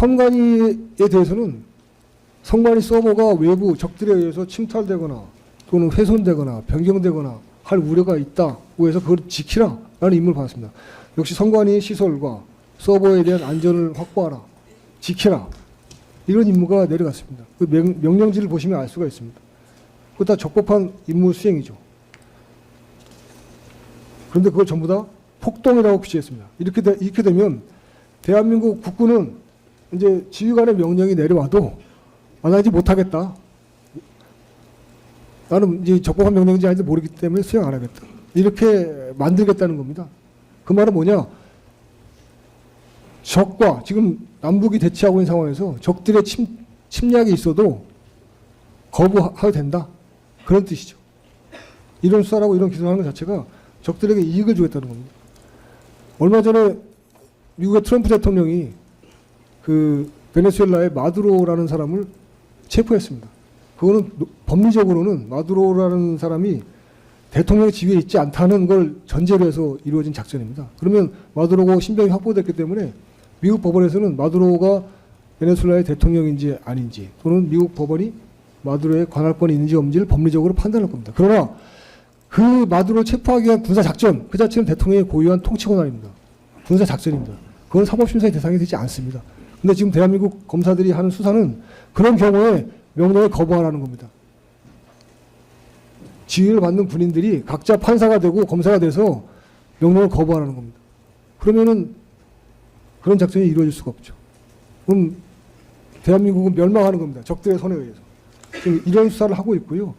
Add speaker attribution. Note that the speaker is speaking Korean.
Speaker 1: 선관위에 대해서는 선관위 서버가 외부 적들에 의해서 침탈되거나 또는 훼손되거나 변경되거나 할 우려가 있다고 해서 그걸 지키라 라는 임무를 받았습니다. 역시 선관위 시설과 서버에 대한 안전을 확보하라, 지키라 이런 임무가 내려갔습니다. 그 명, 명령지를 보시면 알 수가 있습니다. 그거 다 적법한 임무 수행이죠. 그런데 그걸 전부 다 폭동이라고 규정했습니다. 이렇게, 되, 이렇게 되면 대한민국 국군은 이제 지휘관의 명령이 내려와도 안 하지 못하겠다. 나는 이제 적법한 명령인지 아닌지 모르기 때문에 수행 안 하겠다. 이렇게 만들겠다는 겁니다. 그 말은 뭐냐? 적과 지금 남북이 대치하고 있는 상황에서 적들의 침, 침략이 있어도 거부해도 된다. 그런 뜻이죠. 이런 수사라고 이런 기술을 하는 것 자체가 적들에게 이익을 주겠다는 겁니다. 얼마 전에 미국의 트럼프 대통령이 그 베네수엘라의 마두로라는 사람을 체포했습니다. 그거는 노- 법리적으로는 마두로라는 사람이 대통령의 지위에 있지 않다는 걸 전제로 해서 이루어진 작전입니다. 그러면 마두로가 신병이 확보됐기 때문에 미국 법원에서는 마두로가 베네수엘라의 대통령인지 아닌지 또는 미국 법원이 마두로의 관할권이 있는지 없는지를 법리적으로 판단할 겁니다. 그러나 그 마두로 체포하기 위한 군사 작전 그 자체는 대통령의 고유한 통치 권한입니다. 군사 작전입니다. 그건 사법심사의 대상이 되지 않습니다. 근데 지금 대한민국 검사들이 하는 수사는 그런 경우에 명령을 거부하라는 겁니다. 지휘를 받는 군인들이 각자 판사가 되고 검사가 돼서 명령을 거부하라는 겁니다. 그러면은 그런 작전이 이루어질 수가 없죠. 그럼 대한민국은 멸망하는 겁니다. 적들의 손에 의해서. 지금 이런 수사를 하고 있고요.